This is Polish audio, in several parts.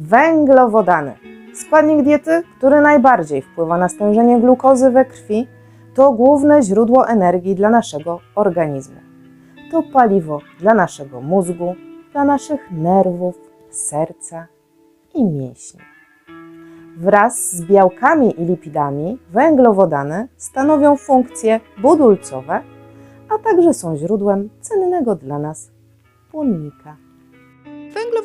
Węglowodany. Składnik diety, który najbardziej wpływa na stężenie glukozy we krwi, to główne źródło energii dla naszego organizmu. To paliwo dla naszego mózgu, dla naszych nerwów, serca i mięśni. Wraz z białkami i lipidami węglowodany stanowią funkcje budulcowe, a także są źródłem cennego dla nas błonnika.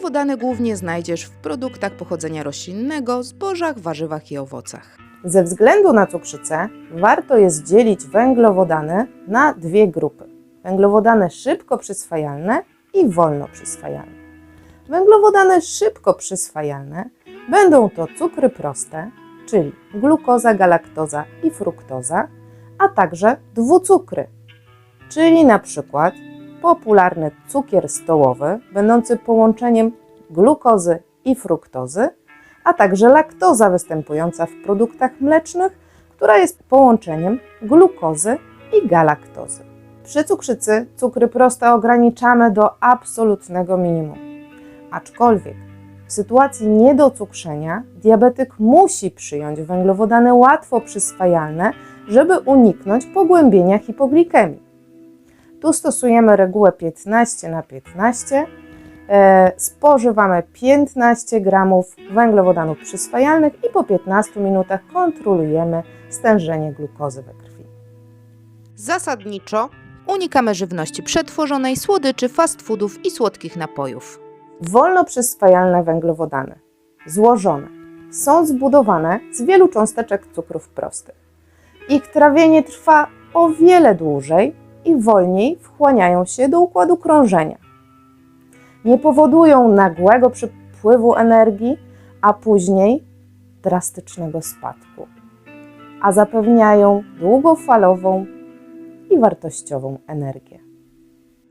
Węglowodany głównie znajdziesz w produktach pochodzenia roślinnego, zbożach, warzywach i owocach. Ze względu na cukrzycę warto jest dzielić węglowodany na dwie grupy. Węglowodany szybko przyswajalne i wolno przyswajalne. Węglowodany szybko przyswajalne będą to cukry proste, czyli glukoza, galaktoza i fruktoza, a także dwucukry, czyli na przykład popularny cukier stołowy, będący połączeniem glukozy i fruktozy, a także laktoza występująca w produktach mlecznych, która jest połączeniem glukozy i galaktozy. Przy cukrzycy cukry proste ograniczamy do absolutnego minimum. Aczkolwiek w sytuacji niedocukrzenia diabetyk musi przyjąć węglowodany łatwo przyswajalne, żeby uniknąć pogłębienia hipoglikemii. Tu stosujemy regułę 15 na 15. E, spożywamy 15 gramów węglowodanów przyswajalnych i po 15 minutach kontrolujemy stężenie glukozy we krwi. Zasadniczo unikamy żywności przetworzonej, słodyczy, fast foodów i słodkich napojów. Wolno przyswajalne węglowodany, złożone, są zbudowane z wielu cząsteczek cukrów prostych. Ich trawienie trwa o wiele dłużej i wolniej wchłaniają się do układu krążenia. Nie powodują nagłego przypływu energii, a później drastycznego spadku, a zapewniają długofalową i wartościową energię.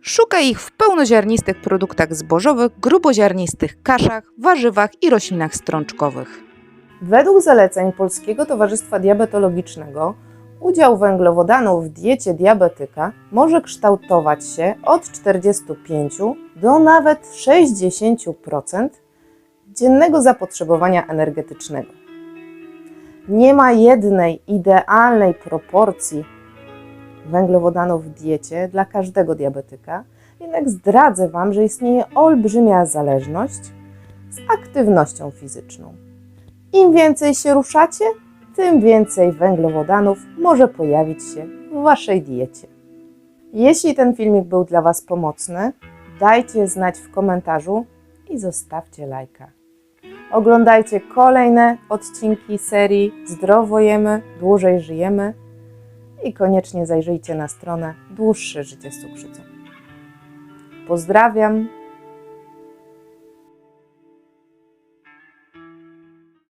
Szukaj ich w pełnoziarnistych produktach zbożowych, gruboziarnistych kaszach, warzywach i roślinach strączkowych. Według zaleceń Polskiego Towarzystwa Diabetologicznego udział węglowodanów w diecie diabetyka może kształtować się od 45 do nawet 60% dziennego zapotrzebowania energetycznego. Nie ma jednej idealnej proporcji węglowodanów w diecie dla każdego diabetyka, jednak zdradzę Wam, że istnieje olbrzymia zależność z aktywnością fizyczną. Im więcej się ruszacie, tym więcej węglowodanów może pojawić się w Waszej diecie. Jeśli ten filmik był dla Was pomocny, dajcie znać w komentarzu i zostawcie lajka. Oglądajcie kolejne odcinki serii Zdrowo jemy, dłużej żyjemy i koniecznie zajrzyjcie na stronę Dłuższe życie z cukrzycą. Pozdrawiam